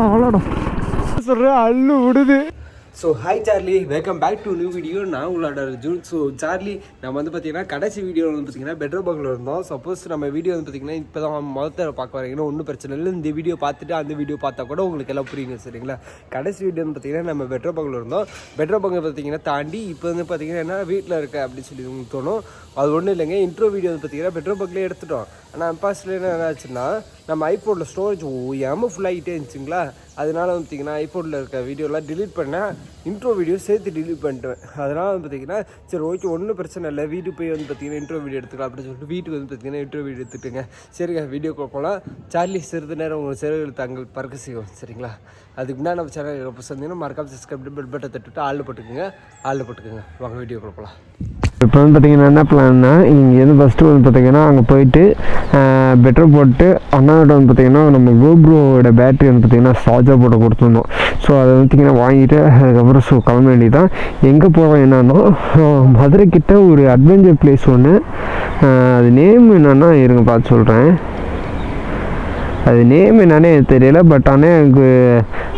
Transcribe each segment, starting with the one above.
அவ்வளோடா சொல்கிறேன் அள்ளு விடுது so hi Charlie welcome back to new video நான் உங்களோட ஜூன் ஸோ சார்லி நம்ம வந்து பார்த்தீங்கன்னா கடைசி வீடியோ வந்து பார்த்தீங்கன்னா பெட்ரோல் பங்கில் இருந்தோம். சப்போஸ் நம்ம வீடியோ வந்து பார்த்தீங்கன்னா இப்போ தான் முதல்ல பார்க்க வரீங்கன்னா ஒன்றும் பிரச்சனை இல்லை. இந்த வீடியோ பார்த்துட்டு அந்த வீடியோ பார்த்தா கூட உங்களுக்கு எல்லாம் புரியுங்க சரிங்களா? கடைசி வீடியோ வந்து பார்த்தீங்கன்னா நம்ம பெட்ரோல் பங்கில் இருந்தோம். பெட்ரோல் பங்கை பார்த்தீங்கன்னா தாண்டி இப்போ வந்து பார்த்தீங்கன்னா என்ன வீட்டில் இருக்க அப்படின்னு சொல்லி உங்களுக்கு தோணும். அது ஒன்றும் இல்லைங்க. இன்ட்ரோ வீடியோ வந்து பார்த்தீங்கன்னா பெட்ரோல் பங்க்லேயே எடுத்துட்டோம் ஆனால் அம்பாஸ்ல என்ன ஆச்சுன்னா நம்ம ஐபோனில் ஸ்டோரேஜ் ஓயாமல் ஃபுல்லாகிட்டே இருந்துச்சுங்களா? அதனால வந்து பார்த்தீங்கன்னா ஐஃபோனில் இருக்க வீடியோலாம் டிலீட் பண்ணேன். இன்ட்ரோ வீடியோ சேர்த்து டிலீட் பண்ணிட்டேன். அதனால் வந்து பார்த்தீங்கன்னா சரி ஓகே ஒன்றும் பிரச்சனை இல்லை. வீட்டுக்கு போய் வந்து பார்த்தீங்கன்னா இன்ட்ரோ வீடியோ எடுத்துக்கலாம் அப்படின்னு சொல்லிட்டு வீட்டுக்கு வந்து பார்த்தீங்கன்னா இன்ட்ரோ வீடியோ எடுத்துட்டுங்க. சரிங்க வீடியோ போகலாம் சார்லி சிறிது நேரம் உங்கள் செலவில் தங்கள் பறக்க செய்வோம். சரிங்களா? அதுக்கு முன்னாடி நம்ம சேனல் எப்போ சந்திங்கன்னா மறக்காமல் சப்ஸ்கிரைப் பெல் பட்டை தட்டுவிட்டு ஆள் போட்டுக்குங்க. ஆள் போட்டுக்குங்க. வாங்க வீடியோ போகலாம் இப்போ வந்து பார்த்தீங்கன்னா என்ன பிளான்னா இங்கேருந்து ஃபஸ்ட்டு வந்து பார்த்தீங்கன்னா அங்கே போயிட்டு பெட்ரோல் போட்டு அண்ணாவிட்ட வந்து பார்த்தீங்கன்னா நம்ம கோப்ரோவோட பேட்டரி வந்து பார்த்தீங்கன்னா சார்ஜாக போட்டு கொடுத்துருந்தோம் ஸோ அதை வந்து வாங்கிட்டு அதுக்கப்புறம் ஸோ கிளம்ப வேண்டியதான் எங்கே போகிறோம் என்னன்னா மதுரை கிட்ட ஒரு அட்வென்ச்சர் பிளேஸ் ஒன்று அது நேம் என்னன்னா இருங்க பார்த்து சொல்கிறேன் அது நேம் என்னன்னே எனக்கு தெரியல பட் ஆனால் எனக்கு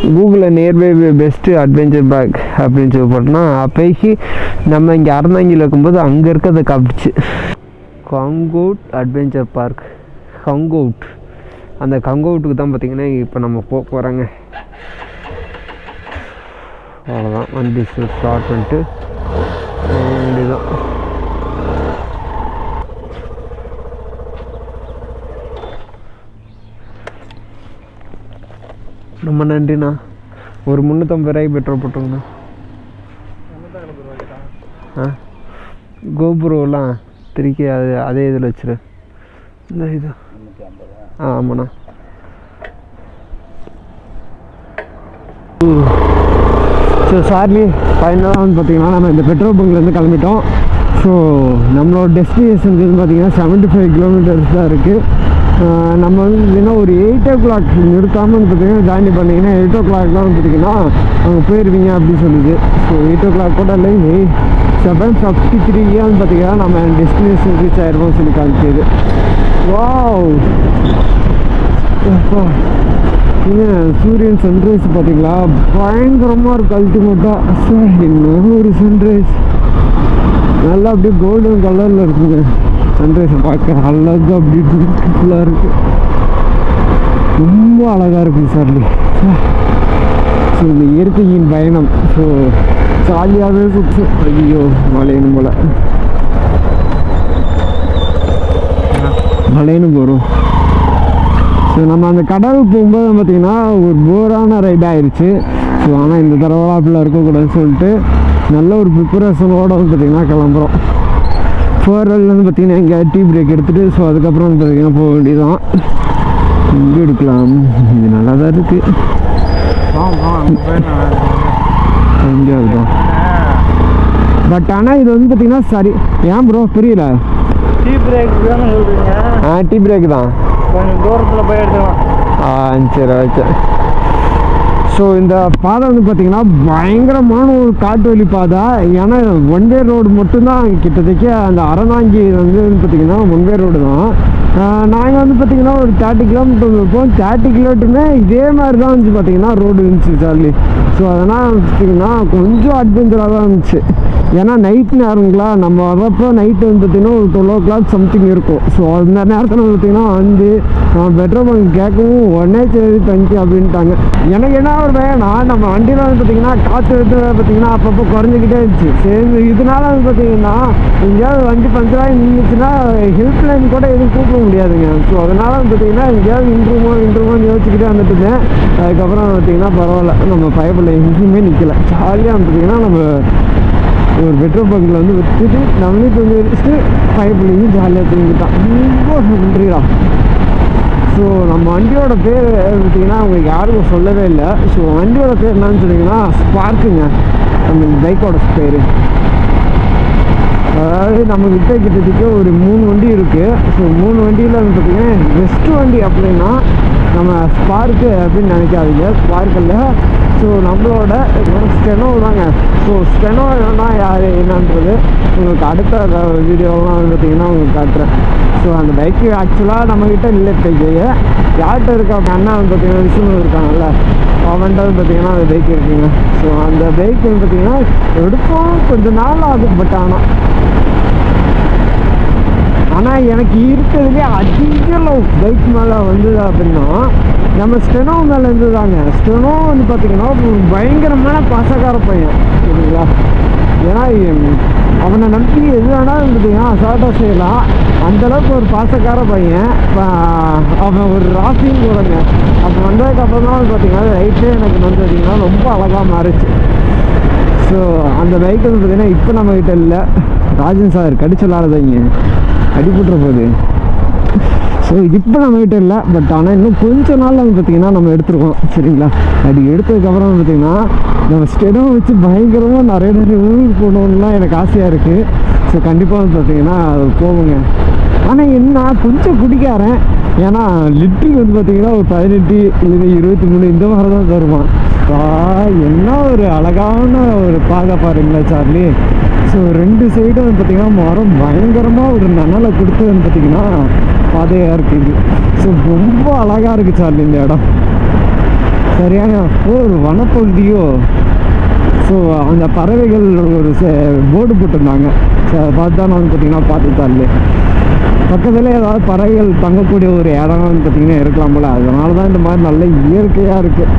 கூகுளில் நியர்பை பெஸ்ட்டு அட்வென்ச்சர் பேக் அப்படின்னு சொல்லி போட்டோம்னா அப்போக்கி நம்ம இங்கே அறந்தாங்கியில் இருக்கும்போது அங்கே இருக்கிறத காப்பிடுச்சு கங்கோட் அட்வென்ச்சர் பார்க் கங்கவுட் அந்த கங்கோட்டுக்கு தான் பார்த்தீங்கன்னா இப்போ நம்ம போக போகிறாங்க அவ்வளோதான் வண்டி ஸ்டார்ட் பண்ணிட்டு தான் ரொம்ப நன்றிண்ணா. ஒரு முந்நூற்றம்பது ரூபாய்க்கு பெட்ரோல் போட்டுருங்கண்ணா. ஆ? கோபுரம்லாம் திருக்கி அது அதே இதில் வச்சுரு. இந்த இது. ஆ ஆமாண்ணா. ஸோ சார்லி ஃபைனலாக வந்து பார்த்தீங்கன்னா நம்ம இந்த பெட்ரோல் பங்க்லேருந்து கிளம்பிட்டோம். ஸோ நம்மளோட டெஸ்டினேஷன் வந்து பார்த்தீங்கன்னா செவன்ட்டி ஃபைவ் கிலோமீட்டர்ஸ் தான் இருக்குது நம்ம வந்து பார்த்தீங்கன்னா ஒரு எயிட் ஓ கிளாக் நிறுத்தாமல் வந்து பார்த்தீங்கன்னா ஜாயின் பண்ணிங்கன்னா எயிட் ஓ கிளாக்லாம் வந்து பார்த்திங்கன்னா அங்கே போயிருவீங்க அப்படின்னு சொல்லுது. ஸோ எயிட் ஓ கிளாக் கூட இல்லை செவன் ஃபிஃப்டி த்ரீயே வந்து பார்த்தீங்கன்னா நம்ம டெஸ்டினேஷன் ரீச் ஆயிருவோம்னு சொல்லி காமிச்சது வாவ் அப்பா. ஏங்க சூரியன் சன்ரைஸ் பார்த்தீங்களா பயங்கரமாக இருக்குது அல்டிமேட்டாக என்ன ஒரு சன்ரைஸ் நல்லா அப்படியே கோல்டன் கலரில் இருக்குங்க. சன்ரைஸை பார்க்க அழகாக அப்படி பியூட்டிஃபுல்லாக இருக்குது ரொம்ப அழகாக இருக்குது சார்லி ஸோ இந்த இயற்கையின் பயணம். ஸோ ஜாலியாகவே சுற்று ஐயோ மலையணும் போல். மலையணும் போகிறோம் ஸோ நம்ம அந்த கடல் போகும்போது பார்த்திங்கன்னா ஒரு போரான ரைட் ஆயிடுச்சு ஸோ ஆனால் இந்த தடவை அப்படிலாம் இருக்கக்கூடாதுன்னு சொல்லிட்டு நல்ல ஒரு ப்ரிப்பரேஷனோடு வந்து பார்த்திங்கன்னா கிளம்புறோம். ஃபோர்வெல்லேருந்து பார்த்தீங்கன்னா எங்கே டீ பிரேக் எடுத்துகிட்டு ஸோ அதுக்கப்புறம் வந்து பார்த்திங்கன்னா போக வேண்டியதுதான். இங்கே எடுக்கலாம். இது நல்லா தான் இருக்குது இங்கே இருக்கும் பட் ஆனால் இது வந்து பார்த்திங்கன்னா சரி. ஏன் ப்ரோ புரியல. டீ பிரேக் ஆ டீ பிரேக் தான். கொஞ்சம் தூரத்தில் போய் எடுத்துக்கலாம். ஆ சரி ஓகே ஸோ இந்த பாதை வந்து பார்த்திங்கன்னா பயங்கரமான ஒரு காட்டு வழி பாதை. ஏன்னா ஒன் வே ரோடு மட்டும்தான் கிட்டத்தட்ட அந்த அறநாங்கி வந்து பார்த்திங்கன்னா ஒன் வே ரோடு தான். நாங்கள் வந்து பார்த்தீங்கன்னா ஒரு தேர்ட்டி கிலோமீட்டர் இருப்போம் தேர்ட்டி கிலோமீட்டருமே இதே மாதிரி தான் வந்து பார்த்தீங்கன்னா ரோடு இருந்துச்சு சார்லி ஸோ அதெல்லாம் பார்த்தீங்கன்னா கொஞ்சம் அட்வென்ச்சராக தான் இருந்துச்சு. ஏன்னா நைட் நேரங்களா நம்ம வரப்போ நைட்டு வந்து பார்த்தீங்கன்னா ஒரு டுவெல் ஓ கிளாக் சம்திங் இருக்கும். ஸோ அந்த நேரத்தில் வந்து பார்த்தீங்கன்னா வந்து நான் பெட்ரோல் பங்க் கேட்கவும் உடனே சரி தங்கி அப்படின்ட்டாங்க. எனக்கு என்ன ஒரு பயம்னா நம்ம வண்டியில் வந்து பார்த்தீங்கன்னா காற்று எடுத்து பார்த்தீங்கன்னா அப்பப்போ குறைஞ்சிக்கிட்டே இருந்துச்சு. சரி இதனால வந்து பார்த்தீங்கன்னா எங்கேயாவது வண்டி பஞ்சராகி நின்றுச்சுன்னா ஹெல்ப்லைன் கூட எதுவும் கூப்பிட முடியாதுங்க. ஸோ அதனால வந்து பார்த்தீங்கன்னா எங்கேயாவது இன்ட்ரூமோ இன்ட்ரூமோன்னு யோசிச்சுக்கிட்டே வந்துட்டு இருந்தேன். அதுக்கப்புறம் பார்த்தீங்கன்னா பரவாயில்ல நம்ம பயப்படல எங்கேயுமே நிற்கல ஜாலியாக வந்து பார்த்தீங்கன்னா நம்ம ஒரு பெட்ரோல் பங்கில் வந்து விட்டுட்டு நம்மளே கொஞ்சம் வச்சுட்டு பயப்பிள்ளைங்க ஜாலியாக தூங்கிட்டான் ரொம்ப நன்றிடா ஸோ நம்ம வண்டியோட பேர் பார்த்தீங்கன்னா உங்களுக்கு யாருக்கும் சொல்லவே இல்லை. ஸோ வண்டியோட பேர் என்னன்னு சொன்னீங்கன்னா ஸ்பார்க்குங்க நம்ம பைக்கோட பேர். அதாவது நம்ம கிட்ட கிட்டத்தட்ட ஒரு மூணு வண்டி இருக்குது ஸோ மூணு வண்டியில் வந்து பார்த்தீங்கன்னா பெஸ்ட்டு வண்டி அப்படின்னா நம்ம ஸ்பார்க்கு அப்படின்னு நினைக்காதீங்க. ஸ்பார்க்கில் ஸோ நம்மளோட ஸ்டெனோ தாங்க. ஸோ ஸ்டெனோ என்னன்னா யார் என்னன்றது உங்களுக்கு அடுத்த வீடியோலாம் வந்து பார்த்தீங்கன்னா உங்களுக்கு காட்டுறேன். ஸோ அந்த பைக்கு ஆக்சுவலாக நம்மக்கிட்ட இல்லை இப்போதைக்கு. யார்கிட்ட இருக்க? அவங்க அண்ணா வந்து பார்த்தீங்கன்னா விஷ்ணு இருக்காங்கல்ல. அவன்கிட்ட வந்து பார்த்தீங்கன்னா அந்த பைக் இருக்குங்க. ஸோ அந்த பைக் வந்து பார்த்தீங்கன்னா எடுப்போம் கொஞ்சம் நாள் ஆகும் பட் ஆனால் ஆனால் எனக்கு இருக்கிறதுலே அதிக லவ் பைக் மேலே வந்தது அப்படின்னா நம்ம ஸ்டெனோ மேலே இருந்ததாங்க ஸ்டெனோ வந்து பார்த்தீங்கன்னா பயங்கரமான பாசக்கார பையன் சரிங்களா? ஏன்னா அவனை நம்பி எது வேணாலும் பார்த்தீங்கன்னா அசால்ட்டாக செய்யலாம். அந்தளவுக்கு ஒரு பாசக்கார பையன். அவன் ஒரு ராசியும் கூடங்க அப்போ வந்ததுக்கப்புறம் தான் பார்த்தீங்கன்னா ரைட்டே எனக்கு வந்து பார்த்திங்கன்னா ரொம்ப அழகாக மாறிச்சு. ஸோ அந்த பைக் வந்து பார்த்தீங்கன்னா இப்போ நம்மக்கிட்ட இல்லை. ராஜன் சார் கடிச்சு விளாடுறதைங்க அடிபட்டுற போகுது ஸோ இப்போ நம்ம கிட்ட இல்லை பட் ஆனால் இன்னும் கொஞ்ச நாள் வந்து பார்த்தீங்கன்னா நம்ம எடுத்துருக்கோம் சரிங்களா? அது எடுத்ததுக்கப்புறம் வந்து பார்த்தீங்கன்னா நம்ம ஸ்டெடம் வச்சு பயங்கரமாக நிறைய நிறைய ஊருக்கு போகணுன்னுலாம் எனக்கு ஆசையாக இருக்குது ஸோ கண்டிப்பாக வந்து பார்த்தீங்கன்னா அது போகுங்க. ஆனால் என்ன கொஞ்சம் குடிக்காரன் ஏன்னா லிட்டருக்கு வந்து பார்த்தீங்கன்னா ஒரு பதினெட்டு இல்லை இருபத்தி மூணு இந்த மாதிரி தான் தருவான். பா என்ன ஒரு அழகான ஒரு பாதை பாருங்களா சார்லி. ஸோ ரெண்டு சைடும் பார்த்திங்கன்னா மரம் பயங்கரமாக ஒரு நனலை கொடுத்து வந்து பார்த்தீங்கன்னா பாதையாக இருக்குது ஸோ ரொம்ப அழகாக இருக்குது சார்லி இந்த இடம். சரியான ஒரு வனப்பகுதியோ ஸோ அந்த பறவைகள் ஒரு போர்டு போட்டிருந்தாங்க. ஸோ அதை பார்த்து தான் நான் பார்த்திங்கன்னா பார்த்தீங்கன்னா பார்த்து சார்லி பக்கத்தில் ஏதாவது பறவைகள் தங்கக்கூடிய ஒரு இடம் பார்த்திங்கன்னா பார்த்தீங்கன்னா இருக்கலாம் போல. அதனால தான் இந்த மாதிரி நல்ல இயற்கையாக இருக்குது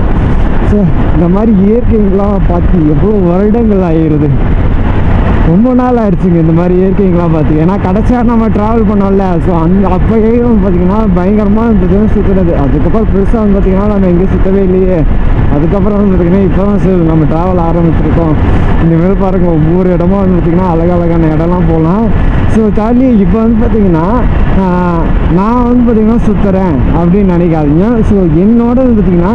ஸோ இந்த மாதிரி இயற்கைகள்லாம் பார்த்து எவ்வளோ வருடங்கள் ஆகிடுது ரொம்ப நாள் ஆயிடுச்சுங்க இந்த மாதிரி இயற்கைங்களாம் பார்த்து. ஏன்னா கடைசியாக நம்ம ட்ராவல் பண்ணோம்ல ஸோ அந்த அப்போயே வந்து பார்த்தீங்கன்னா பயங்கரமாக இருந்தது சுற்றுறது அதுக்கப்புறம் பெருசாக வந்து பார்த்தீங்கன்னா நம்ம எங்கேயும் சுற்றவே இல்லையே. அதுக்கப்புறம் வந்து பார்த்தீங்கன்னா இப்போ தான் சரி நம்ம ட்ராவல் ஆரம்பிச்சிருக்கோம். இந்தமாரி பாருங்கள் பாருங்க ஒவ்வொரு இடமும் வந்து பார்த்தீங்கன்னா அழகழகான இடம்லாம் போகலாம் ஸோ தாண்டி இப்போ வந்து பார்த்தீங்கன்னா நான் வந்து பார்த்திங்கன்னா சுற்றுறேன் அப்படின்னு நினைக்காதீங்க. ஸோ என்னோட வந்து பார்த்தீங்கன்னா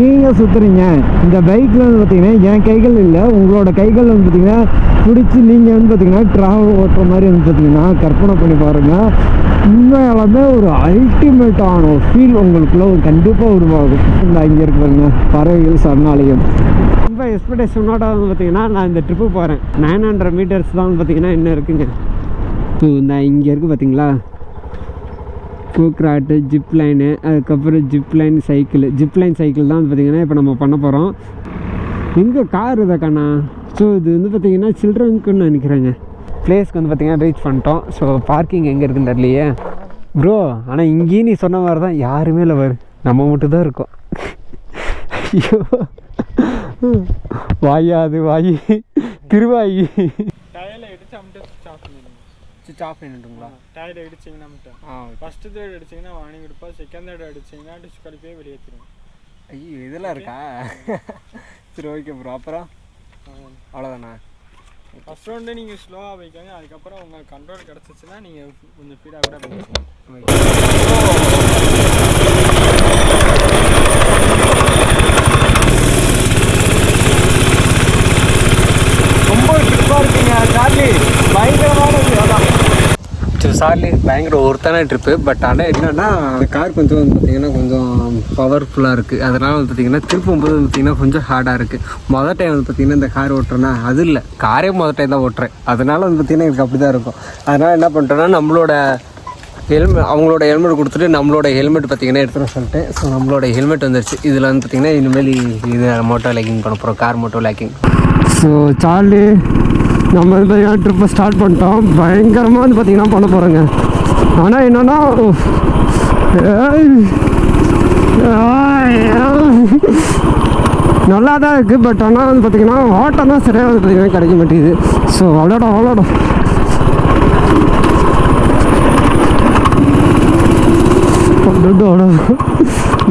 நீங்கள் சுற்றுறீங்க இந்த பைக்கில் வந்து பார்த்தீங்கன்னா என் கைகள் இல்லை. உங்களோட கைகள் வந்து பார்த்தீங்கன்னா பிடிச்சி நீங்கள் வந்து பார்த்தீங்கன்னா ட்ராவல் ஓட்டுற மாதிரி வந்து பார்த்தீங்கன்னா கற்பனை பண்ணி பாருங்கள் உண்மையாலுமே ஒரு அல்டிமேட்டான ஒரு ஃபீல் உங்களுக்குள்ள ஒரு கண்டிப்பாக உருவாகும். இந்த இங்கே இருக்கிறவங்க பறவைகள் சரணாலயம். ரொம்ப எக்ஸ்பெக்டேஷனோட வந்து பார்த்தீங்கன்னா நான் இந்த ட்ரிப்பு போகிறேன் நைன் ஹண்ட்ரட் மீட்டர்ஸ் தான் வந்து பார்த்தீங்கன்னா இன்னும் இருக்குங்க. ஸோ இந்த இங்கே இருக்குது பார்த்தீங்களா கூக்ராட்டு ஜிப் லைனு அதுக்கப்புறம் zip line cycle. Zip line cycle தான் வந்து பார்த்திங்கன்னா இப்போ நம்ம பண்ண போகிறோம் எங்கே கார் இதக்கண்ணா ஸோ இது வந்து பார்த்திங்கன்னா சில்ட்ரனுக்குன்னு நினைக்கிறேங்க. பிளேஸ்க்கு வந்து பார்த்தீங்கன்னா ரீச் பண்ணிட்டோம். ஸோ பார்க்கிங் எங்கே இருக்குன்னு தெரியலையே. ப்ரோ ஆனால் இங்கேயும் நீ சொன்ன மாதிரி தான் யாருமே இல்லை வரு நம்ம மட்டும் தான் இருக்கோம். ஐயோ. வாயா அது வாயி. திருவாயி. சுவிச் ஆஃப் பண்ணிட்டுங்களா டயரில் இடிச்சிங்கன்னா மட்டும். ஆ ஃபஸ்ட்டு தேர்ட் அடிச்சிங்கன்னா வாங்கி கொடுப்பா செகண்ட் தேர்ட் அடிச்சிங்கன்னா டிஸ் கழிப்பே வெளியேற்றிடும் ஐயோ இதெல்லாம் இருக்கா? சரி ஓகே ப்ரோ அப்புறம்? அவ்வளோதாண்ணா ஃபஸ்ட் ரவுண்டு நீங்கள் ஸ்லோவாக வைக்கங்க. அதுக்கப்புறம் உங்கள் கண்ட்ரோல் கிடச்சிச்சின்னா நீங்கள் கொஞ்சம் ஸ்பீடாக கூட போய்க்கலாம் ரொம்ப ட்ரிப்பாக இருக்குங்க சார்லி பயங்கரமானது அதான் ஸோ சார்லி பயங்கர ஒருத்தான ட்ரிப்பு பட் ஆனால் என்னன்னா கார் கொஞ்சம் வந்து பார்த்தீங்கன்னா கொஞ்சம் பவர்ஃபுல்லாக இருக்குது அதனால் வந்து பார்த்தீங்கன்னா திருப்பும் போது பார்த்திங்கன்னா கொஞ்சம் ஹார்டாக இருக்குது மொதல் டைம் வந்து பார்த்திங்கன்னா இந்த கார் ஓட்டுறேன்னா அது இல்லை. காரே மொதல் டைம் தான் ஓட்டுறேன். அதனால் வந்து பார்த்திங்கன்னா எனக்கு அப்படி தான் இருக்கும். அதனால் என்ன பண்ணுறேன்னா நம்மளோட ஹெல்மெட் அவங்களோட ஹெல்மெட் கொடுத்துட்டு நம்மளோட ஹெல்மெட் பார்த்தீங்கன்னா எடுத்துகிட்டு சொல்லிட்டு ஸோ நம்மளோட ஹெல்மெட் வந்துருச்சு. இதில் வந்து பார்த்திங்கன்னா இனிமேல் இது மோட்டோ லேக்கிங் பண்ண போகிறோம் car Moto lacking so Charlie நம்ம வந்து பார்த்தீங்கன்னா ட்ரிப்பை ஸ்டார்ட் பண்ணிட்டோம். பயங்கரமாக வந்து பார்த்திங்கன்னா பண்ண போகிறோங்க ஆனால் என்னென்னா நல்லா தான் இருக்குது பட் ஆனால் வந்து பார்த்திங்கன்னா ஓட்டம் தான் சரியாக வந்து பார்த்தீங்கன்னா கிடைக்க மாட்டேங்குது. ஸோ அவ்வளோடா அவ்வளோடா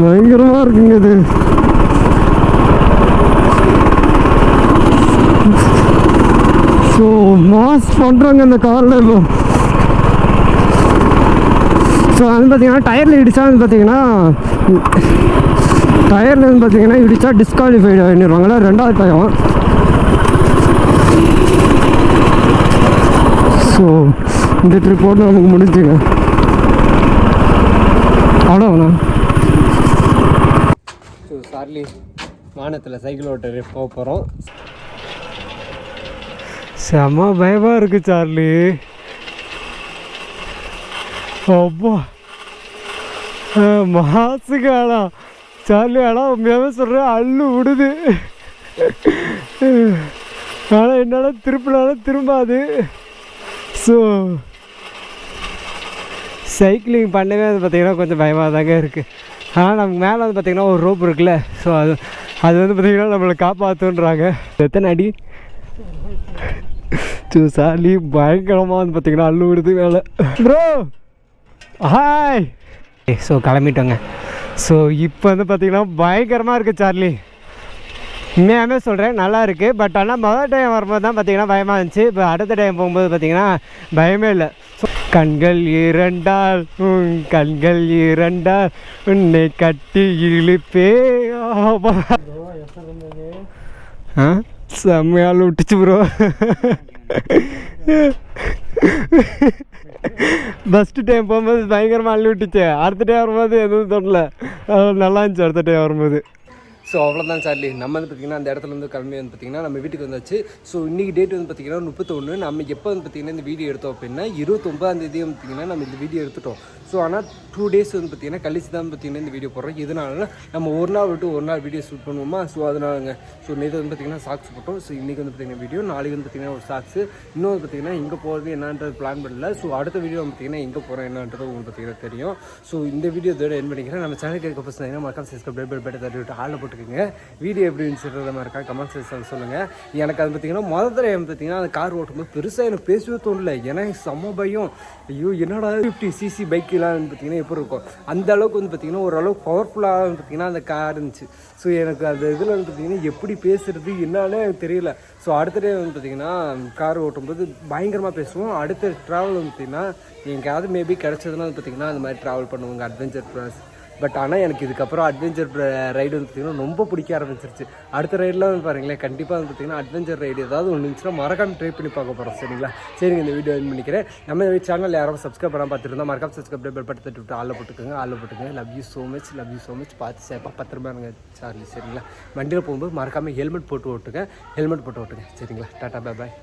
பயங்கரமாக இருக்குங்க இது ஸோ மாஸ் பண்ணுறாங்க இந்த காரில் இப்போ. ஸோ அது பார்த்தீங்கன்னா டயரில் இடித்தான்னு வந்து பார்த்தீங்கன்னா டயரில் வந்து பார்த்தீங்கன்னா இடித்தா டிஸ்குவாலிஃபைடு பண்ணிடுவாங்களா ரெண்டாவது டயம் ஸோ இந்த ட்ரிப்போடு நமக்கு முடிஞ்சுங்க. அவ்வளோண்ணா ஸோ சார்லி வானத்தில் சைக்கிள் ஓட்ட போக போகிறோம் செம பயமாக இருக்கு சார்லி. அப்பா. மாசுக்கு ஆனா சார்லி ஆனால் உண்மையாகவே சொல்கிறேன் அள்ளு விடுது. ஆனால் என்னால் திருப்பினாலும் திரும்பாது. ஸோ சைக்கிளிங் பண்ணவே அது பார்த்திங்கன்னா கொஞ்சம் பயமாக தாங்க இருக்குது ஆனால் நமக்கு மேலே வந்து பார்த்திங்கன்னா ஒரு ரோப் இருக்குல்ல ஸோ அது அது வந்து பார்த்திங்கன்னா நம்மளை காப்பாற்றுன்றாங்க எத்தனை அடி? சாலி பயங்கரமாக வந்து பார்த்திங்கன்னா அள்ளு விடுது வேலை ப்ரோ ஹாய் ஸோ கிளம்பிட்டோங்க. ஸோ இப்போ வந்து பார்த்திங்கன்னா பயங்கரமாக இருக்குது சார்லி உண்மையாகவே சொல்கிறேன் நல்லா இருக்குது பட் ஆனால் முதல் டைம் வரும்போது தான் பார்த்தீங்கன்னா பயமாக இருந்துச்சு. இப்போ அடுத்த டைம் போகும்போது பார்த்தீங்கன்னா பயமே இல்லை. கண்கள் இரண்டால் உன் கண்கள் இரண்டால் உன்னை கட்டி இழுப்பே. ஆ? செம்மையால் விட்டுச்சு ப்ரோ ஃபஸ்ட்டு டைம் போகும்போது பயங்கரமாக அள்ளி விட்டுச்சு அடுத்த டைம் வரும்போது எதுவும் தோணல. நல்லா இருந்துச்சு அடுத்த டைம் வரும்போது. ஸோ அவ்வளோதான் சார்லி நம்ம வந்து பார்த்திங்கன்னா அந்த இடத்துல வந்து கிளம்பி வந்து பார்த்திங்கன்னா நம்ம வீட்டுக்கு வந்தாச்சு ஸோ இன்றைக்கி டேட் வந்து பார்த்திங்கன்னா முப்பத்தொன்று நம்ம எப்போ வந்து பார்த்திங்கன்னா இந்த வீடியோ எடுத்தோம் அப்படின்னா இருபத்தொம்பதாம் தேதி வந்து பார்த்திங்கன்னா நம்ம இந்த வீடியோ எடுத்துட்டோம் ஸோ ஆனால் டூ டேஸ் வந்து பார்த்திங்கன்னா கழிச்சு தான் பார்த்திங்கன்னா இந்த வீடியோ போடுறோம் இதனால நம்ம ஒரு நாள் விட்டு ஒரு நாள் வீடியோ ஷூட் பண்ணுவோமா ஸோ அதனாலங்க ஸோ நேற்று வந்து பார்த்திங்கன்னா சாக்ஸ் போட்டோம் ஸோ இன்றைக்கி வந்து பார்த்திங்கன்னா வீடியோ நாளைக்கு வந்து பார்த்திங்கன்னா ஒரு சாக்ஸ் இன்னும் வந்து பார்த்திங்கன்னா எங்கே போகிறது என்னன்றது பிளான் பண்ணல ஸோ அடுத்த வீடியோ வந்து பார்த்திங்கன்னா எங்கே போகிறோம் என்னன்றது உங்களுக்கு பார்த்திங்கன்னா தெரியும் ஸோ இந்த வீடியோ இதோட என் பண்ணிக்கிறேன் நம்ம சேனலுக்கு இருக்க மக்கள் மறக்காம சப்ஸ்கிரைப் பெல் பெல் தட்டி விட்டு ஆளில் போட்டுக்கோங்க வீடியோ எப்படி இருந்துச்சுன்றத மாதிரி இருக்கா? கமெண்ட் செக்ஷன் சொல்லுங்கள் எனக்கு அது பார்த்திங்கன்னா மொதல் தடவை பார்த்திங்கன்னா அந்த கார் ஓட்டும்போது பெருசாக எனக்கு பேசவே தோணல. ஏன்னா செம்ம பயம். ஐயோ என்னடா ஃபிஃப்டி சிசி பைக்கெலாம் வந்து பார்த்திங்கன்னா எப்படி இருக்கும்? அந்த அளவுக்கு வந்து பார்த்திங்கன்னா ஓரளவுக்கு பவர்ஃபுல்லாக வந்து பார்த்திங்கன்னா அந்த கார் இருந்துச்சு. ஸோ எனக்கு அந்த இதில் வந்து பார்த்திங்கன்னா எப்படி பேசுறது என்னாலே எனக்கு தெரியல. ஸோ அடுத்த டே வந்து பார்த்திங்கன்னா கார் ஓட்டும்போது பயங்கரமாக பேசுவோம். அடுத்த ட்ராவல் வந்து பார்த்திங்கன்னா எங்கேயாவது மேபி கிடச்சதுன்னா வந்து பார்த்திங்கன்னா அந்த மாதிரி ட்ராவல் பண்ணுவாங்க. அட்வென்ச்சர் ப்ளஸ் பட் ஆனால் எனக்கு இதுக்கப்புறம் அட்வென்ச்சர் ரைடு வந்து பார்த்திங்கன்னா ரொம்ப பிடிக்க ஆரம்பிச்சிருச்சு. அடுத்த ரைடெலாம் வந்து பாருங்களேன் கண்டிப்பாக வந்து பார்த்திங்கன்னா அட்வென்ச்சர் ரைடு ஏதாவது ஒன்று இருந்துச்சுன்னா மறக்காம ட்ரை பண்ணி பார்க்க போகிறோம் சரிங்களா? சரிங்க இந்த வீடியோ என் பண்ணிக்கிறேன். நம்ம சேனல் யாரும் சப்ஸ்கிரைப் பண்ணாமல் பார்த்துருந்தா மறக்காம சப்ஸ்கிரைப் பண்ணி பட்டு விட்டு ஆளில் போட்டுக்கோங்க ஆளில் போட்டுக்கோங்க. Love you so much love you so much பார்த்து சேப்பா பத்திரமா இருங்க சார்லி சரிங்களா? வண்டியில் போகும்போது மறக்காமல் ஹெல்மெட் போட்டு ஓட்டுங்க. ஹெல்மெட் போட்டு ஓட்டுங்க சரிங்களா? டாட்டா பாய் பாய்